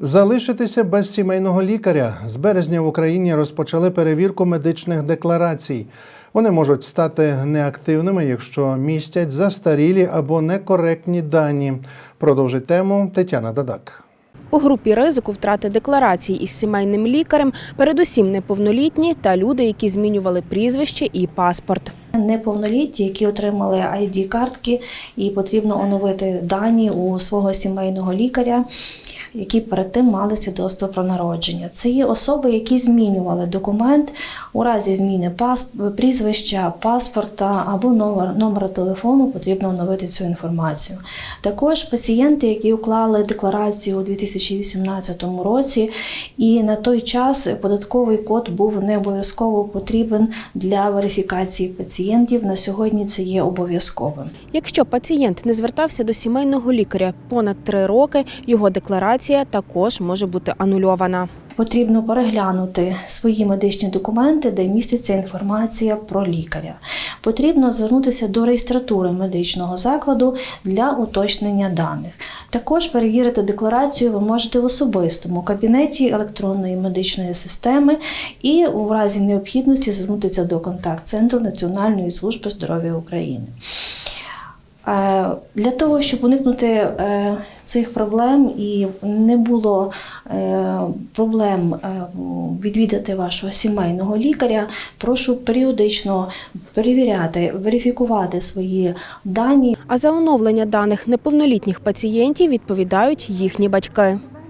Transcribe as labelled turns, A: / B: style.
A: Залишитися без сімейного лікаря з березня в Україні розпочали перевірку медичних декларацій. Вони можуть стати неактивними, якщо містять застарілі або некоректні дані. Продовжить тему Тетяна Дадак.
B: У групі ризику втрати декларацій із сімейним лікарем передусім неповнолітні та люди, які змінювали прізвище і паспорт.
C: Неповнолітні, які отримали id картки і потрібно оновити дані у свого сімейного лікаря, які перед тим мали свідоцтво про народження. Це є особи, які змінювали документ у разі зміни прізвища, паспорта або номер, номера телефону, потрібно оновити цю інформацію. Також пацієнти, які уклали декларацію у 2018 році, і на той час податковий код був не обов'язково потрібен для верифікації пацієнтів. На сьогодні це є обов'язковим.
B: Якщо пацієнт не звертався до сімейного лікаря понад три роки, його декларація також може бути анульована.
C: Потрібно переглянути свої медичні документи, де міститься інформація про лікаря. Потрібно звернутися до реєстратури медичного закладу для уточнення даних. Також перевірити декларацію ви можете в особистому кабінеті електронної медичної системи і у разі необхідності звернутися до контакт-центру Національної служби здоров'я України. Е, Для того, щоб уникнути е, цих проблем і не було е, проблем відвідати вашого сімейного лікаря, прошу періодично перевіряти, верифікувати свої дані.
B: А за оновлення даних неповнолітніх пацієнтів відповідають їхні батьки.